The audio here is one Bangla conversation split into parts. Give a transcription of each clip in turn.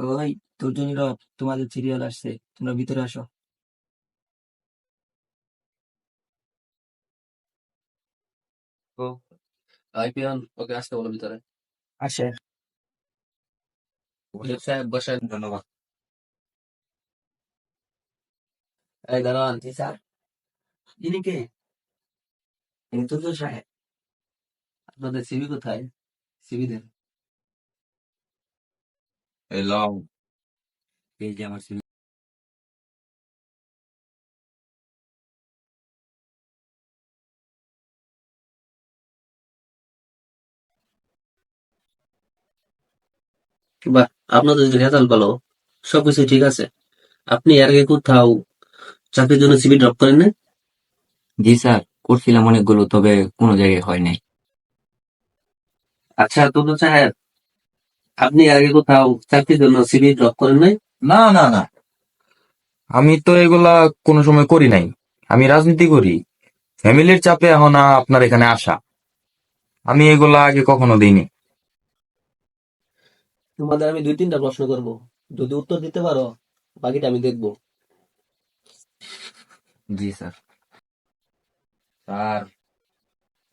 ওই তোর জন্য তোমাদের সিরিয়াল আসছে। তোমরা ভিতরে আসো। ও ওকে আসতে বলো ভিতরে। আসে। সাহেব বসেন ধন্যবাদ। এই দাঁড়ান। জি স্যার। ইনি কে? ইনি তো সাহেব। আপনাদের সিবি কোথায়? সিবি দেন এই লং এই যে আমার CV আপনাদের রেজাল্ট ভালো সবকিছু ঠিক আছে। আপনি এর আগে কোথাও চাকরির জন্য সিবি ড্রপ করেন না জি স্যার করছিলাম অনেকগুলো তবে কোনো জায়গায় হয় নাই। আচ্ছা তো সাহেব আপনি আগে কোথাও চাকরির জন্য সিবি ড্রপ করেন নাই? না না না। আমি তো এগুলা কোনো সময় করি নাই। আমি রাজনীতি করি। ফ্যামিলির চাপে এখন আপনার এখানে আসা। আমি এগুলা আগে কখনো দিইনি। তোমাদের আমি দুই তিনটা প্রশ্ন করব। যদি উত্তর দিতে পারো বাকিটা আমি দেখব। জি স্যার। স্যার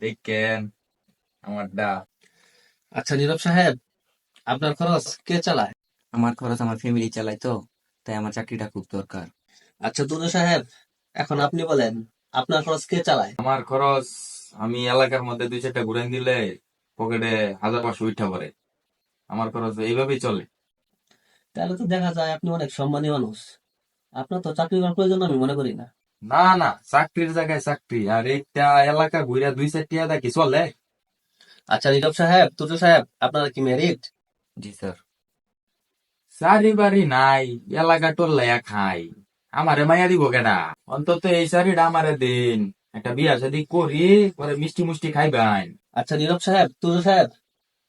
দেখেন আমারটা আচ্ছা নীরব সাহেব আপনার খরচ কে চালায়? আমার খরচ আমার ফ্যামিলি চালায় তো তাই আমার চাকরিটা খুব দরকার। আচ্ছা তুলু সাহেব এখন আপনি বলেন আপনার খরচ কে চালায়? আমার খরচ আমি এলাকার মধ্যে দুই চারটা ঘুরাই দিলে পকেটে হাজার পাঁচশো উঠা পড়ে। আমার খরচ এইভাবেই চলে। তাহলে তো দেখা যায় আপনি অনেক সম্মানী মানুষ। আপনার তো চাকরি করার প্রয়োজন আমি মনে করি না। না না চাকরির জায়গায় চাকরি। আর এইটা এলাকা ঘুরে দুই চারটা দা কি চলে? আচ্ছা নীরব সাহেব তুলু সাহেব আপনারা কি ম্যারিড জি স্যার। সারি বাড়ি নাই এলাকা টোল্লাইয়া খাই। আমারে মাইয়া দিব কেডা? অন্তত এই সারিটা আমারে দিন। একটা বিয়া শাদি করি পরে মিষ্টি মুষ্টি খাইবেন আচ্ছা নীরব সাহেব তুলু সাহেব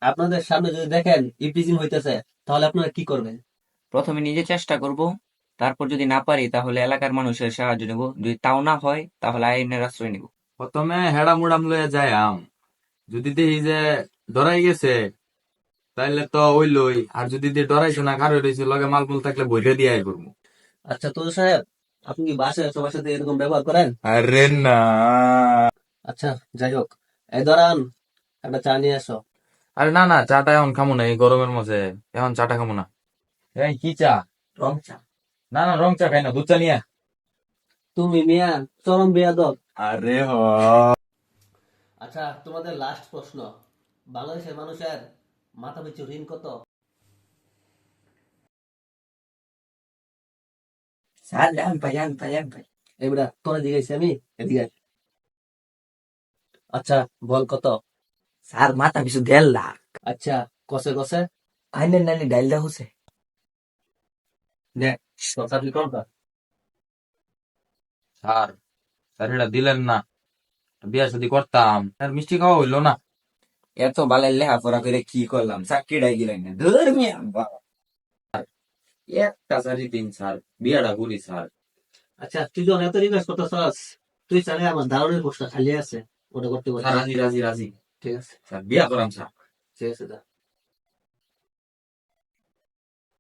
আপনাদের সামনে যদি দেখেন ইপ্রিজিং হইতেছে তাহলে আপনারা কি করবেন? প্রথমে নিজে চেষ্টা করব তারপর যদি না পারি তাহলে এলাকার মানুষের সাহায্য নেব। যদি তাও না হয় তাহলে আইনের আশ্রয় নেব। প্রথমে হেড়া মুড়াম লয়ে যায় আম যদি দেখি যে ধরাই গেছে তাইলে তো ওই লই আর যদি দিয়ে ডরাইছো না কারও রয়েছে লগে মালমূল থাকলে বইরে দিয়ে আই করব আচ্ছা তো সাহেব আপনি কি বাসায় সবার সাথে এরকম ব্যবহার করেন? আরে না। আচ্ছা যাই হোক। এই দাঁড়ান একটা চা নিয়ে আসো। আরে না না চাটা এখন খামো না এই গরমের মধ্যে। এখন চাটা খামো না। এই কি চা? রং চা। না না রং চা খাই না দুধ চা নিয়ে তুমি মিয়া চরম বেয়াদব। আরে হ। আচ্ছা তোমাদের লাস্ট প্রশ্ন। বাংলাদেশের মানুষের মাথা পিছু ঋণ কত? এবার তোরা আমি এদিকে আচ্ছা বল কত? স্যার মাথা পিছু দেড় লাখ। আচ্ছা কষে কষে আইনের নানি হচ্ছে নে কর না। স্যার স্যার এটা দিলেন না। বিয়া শাদি করতাম। আর মিষ্টি খাওয়া হইল না। এত বালাই লেখাপড়া করে কি করলাম? চাকরিটাই গেলেন না। ধর বাবা। একটা চারি দিন স্যার। বিয়াটা করি স্যার। আচ্ছা তুই যখন এত রিকোয়েস্ট করতে চাস তুই চালে আমার দারুণের পোস্টটা খালি আছে। ওটা করতে পারিস। রাজি রাজি রাজি। ঠিক আছে। স্যার বিয়া করাম স্যার। ঠিক আছে দা